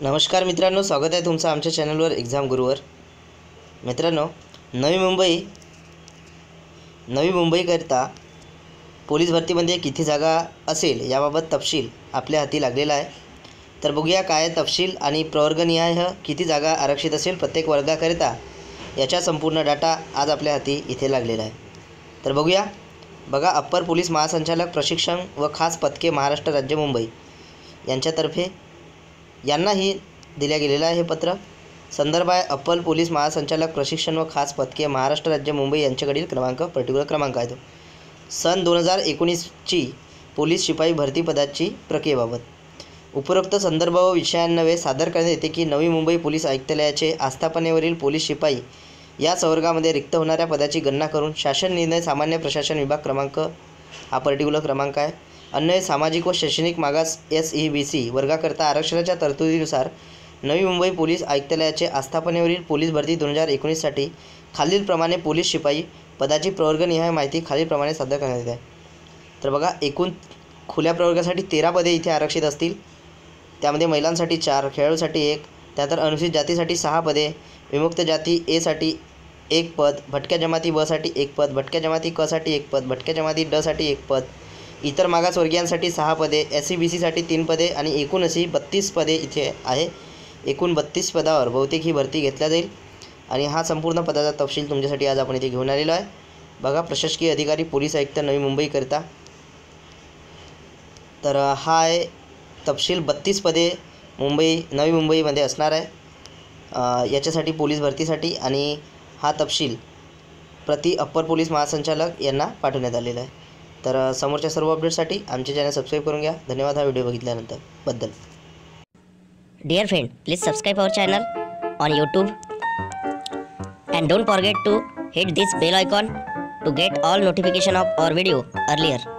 नमस्कार मित्रांनो स्वागत आहे तुमचं आमच्या चॅनलवर एक्झाम गुरुवर मित्रांनो नवी मुंबई नवी मुंबईकरिता पोलीस भरतीमध्ये किती जागा असेल याबाबत तपशील आपल्या हाती लागलेला आहे. तर बघूया काय तपशील आणि प्रवर्गनिहाय किती जागा आरक्षित असेल प्रत्येक वर्गाकरिता याचा संपूर्ण डाटा आज आपल्या हाती इथे लागलेला आहे. तर बघूया. बघा अप्पर पोलीस महासंचालक प्रशिक्षण व खास पथके महाराष्ट्र राज्य मुंबई यांच्यातर्फे यांनाही दिल्या गेलेलं आहे हे पत्र. संदर्भ आहे अप्पल पोलीस महासंचालक प्रशिक्षण व खास पथके महाराष्ट्र राज्य मुंबई यांच्याकडील क्रमांक पर्टिक्युलर क्रमांक आहे तो. सन दोन हजार एकोणीसची पोलीस शिपाई भरती पदाची प्रक्रियेबाबत. उपरोक्त संदर्भ व विषयांनवे सादर करण्यात येते की नवी मुंबई पोलीस आयुक्तालयाचे आस्थापनेवरील पोलीस शिपाई या संवर्गामध्ये रिक्त होणाऱ्या पदाची गणना करून शासन निर्णय सामान्य प्रशासन विभाग क्रमांक हा पर्टिक्युलर क्रमांक आहे. अन्य सामाजिक व शैक्षणिक मागास एस ई बी सी वर्गाकरता आरक्षणाच्या तरतुदीनुसार नवी मुंबई पोलीस आयुक्तालयाचे आस्थापनेवरील पोलीस भरती दोन हजार एकोणीससाठी खालीलप्रमाणे पोलीस शिपाई पदाची प्रवर्गनिहाय माहिती खालीलप्रमाणे सादर करण्यात येते. तर बघा एकूण खुल्या प्रवर्गासाठी तेरा पदे इथे आरक्षित असतील. त्यामध्ये महिलांसाठी चार खेळाडूसाठी एक त्यानंतर अनुसूचित जातीसाठी सहा पदे विमुक्त जाती एसाठी एक पद भटक्या जमाती बसाठी एक पद भटक्या जमाती कसाठी एक पद भटक्या जमाती डसाठी एक पद इतर मागासवर्गीयांसाठी सहा पदे एस सी बी सीसाठी तीन पदे आणि एकूण अशी बत्तीस पदे इथे आहे. एकूण बत्तीस पदावर बहुतेक ही भरती घेतल्या जाईल. आणि हा संपूर्ण पदाचा तपशील तुमच्यासाठी आज आपण इथे घेऊन आलेलो आहे. बघा प्रशासकीय अधिकारी पोलीस आयुक्त नवी मुंबईकरिता. तर हा आहे तपशील बत्तीस पदे मुंबई नवी मुंबईमध्ये असणार आहे. याच्यासाठी पोलीस भरतीसाठी आणि हा तपशील प्रति अप्पर पोलीस महासंचालक यांना पाठवण्यात आलेला आहे. तर समोरच्या सर्व अपडेटसाठी आमचे चॅनल सबस्क्राईब करून घ्या. धन्यवाद. हा व्हिडिओ बघितल्यानंतर. बद्दल. Dear friend please subscribe our channel on YouTube and don't forget to hit this bell icon to get all notification of our video earlier